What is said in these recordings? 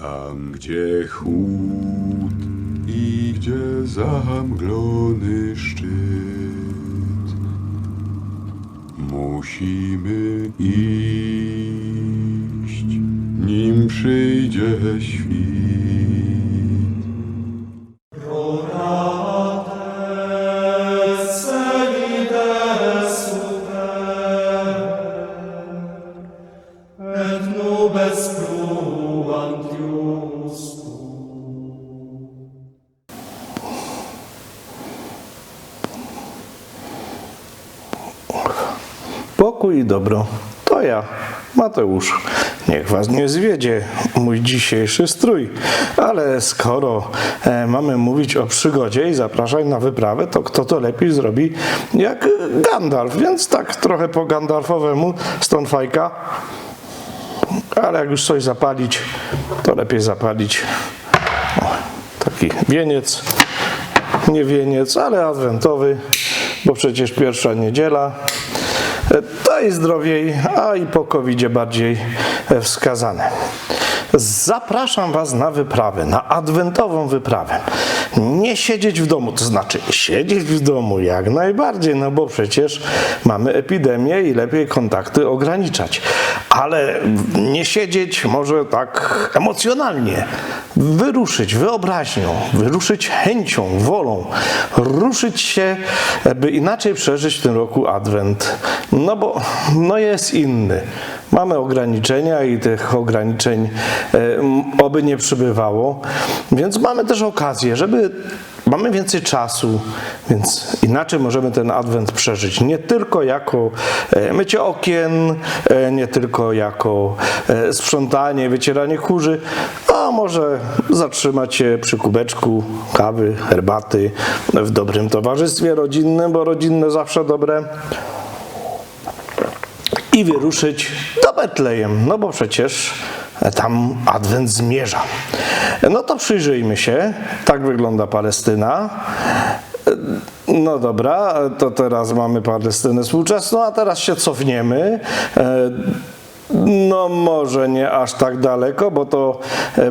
Tam, gdzie chłód i gdzie zamglony szczyt, musimy iść, nim przyjdzie świt. et nubes iustum. Pokój i dobro. To ja, Mateusz. Niech was nie zwiedzie mój dzisiejszy strój. Ale skoro e, mamy mówić o przygodzie i zapraszać na wyprawę, to kto to lepiej zrobi jak Gandalf. Więc tak trochę po Gandalfowemu, stąd fajka. Ale jak już coś zapalić, to lepiej zapalić o, taki wieniec. Nie wieniec, ale adwentowy, bo przecież pierwsza niedziela. E, To i zdrowiej, a i po covid bardziej wskazane. Zapraszam Was na wyprawę, na adwentową wyprawę. Nie siedzieć w domu, to znaczy siedzieć w domu jak najbardziej, no bo przecież mamy epidemię i lepiej kontakty ograniczać. Ale nie siedzieć może tak emocjonalnie, wyruszyć wyobraźnią, wyruszyć chęcią, wolą, ruszyć się, by inaczej przeżyć w tym roku Adwent. No bo no jest inny. Mamy ograniczenia i tych ograniczeń e, oby nie przybywało, więc mamy też okazję, żeby mamy więcej czasu, więc inaczej możemy ten adwent przeżyć. Nie tylko jako e, mycie okien, e, nie tylko jako sprzątanie, wycieranie kurzy, a może zatrzymać się przy kubeczku kawy, herbaty w dobrym towarzystwie rodzinnym, bo rodzinne zawsze dobre i wyruszyć do Betlejem, no bo przecież tam Adwent zmierza. No to przyjrzyjmy się, tak wygląda Palestyna. No dobra, to teraz mamy Palestynę współczesną, a teraz się cofniemy. E, No może nie aż tak daleko, bo to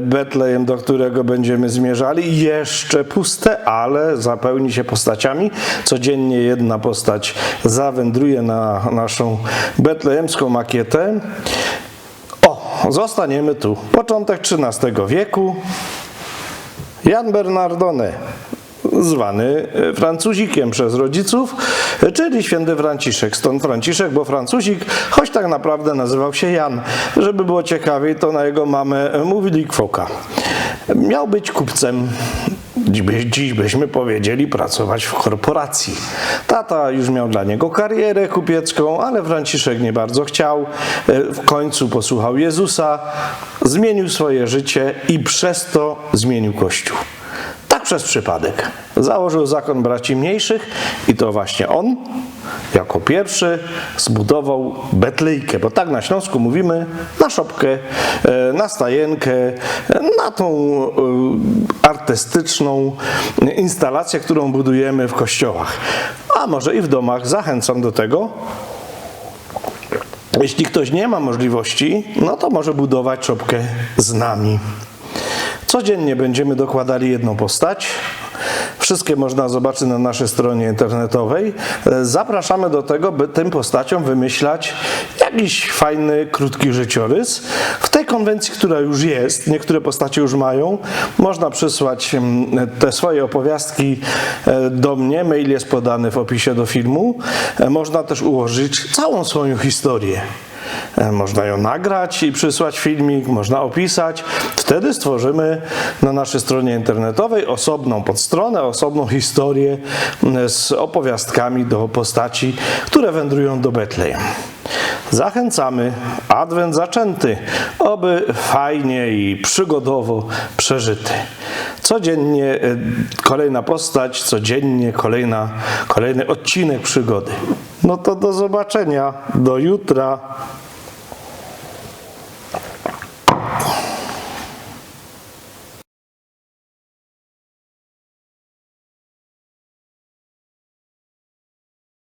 Betlejem, do którego będziemy zmierzali, jeszcze puste, ale zapełni się postaciami. Codziennie jedna postać zawędruje na naszą betlejemską makietę. O, zostaniemy tu. Początek XIII wieku. Jan Bernardone, zwany e, Francuzikiem przez rodziców, e, czyli święty Franciszek. Stąd Franciszek, bo Francuzik, choć tak naprawdę nazywał się Jan. Żeby było ciekawiej, to na jego mamę e, mówili kwoka. Miał być kupcem. Dziś by- Dziś byśmy powiedzieli pracować w korporacji. Tata już miał dla niego karierę kupiecką, ale Franciszek nie bardzo chciał. W końcu posłuchał Jezusa, zmienił swoje życie i przez to zmienił Kościół. Przez przypadek. Założył zakon braci mniejszych i to właśnie on jako pierwszy zbudował Betlejkę, bo tak na Śląsku mówimy na szopkę, e, na stajenkę, na tą e, artystyczną instalację, którą budujemy w kościołach. A może i w domach. Zachęcam do tego. Jeśli ktoś nie ma możliwości, no to może budować szopkę z nami. Codziennie będziemy dokładali jedną postać. Wszystkie można zobaczyć na naszej stronie internetowej. E, Zapraszamy do tego, by tym postaciom wymyślać jakiś fajny, krótki życiorys. W tej konwencji, która już jest, niektóre postacie już mają, można przysłać mm, te swoje opowiastki e, do mnie. Mail jest podany w opisie do filmu. E, Można też ułożyć całą swoją historię. E, Można ją nagrać i przysłać filmik, można opisać. Wtedy stworzymy na naszej stronie internetowej osobną podstronę, osobną historię m, z opowiastkami do postaci, które wędrują do Betlejem. Zachęcamy, adwent zaczęty, oby fajnie i przygodowo przeżyty. Codziennie e, kolejna postać, codziennie kolejna, kolejny odcinek przygody. No to do zobaczenia, do jutra.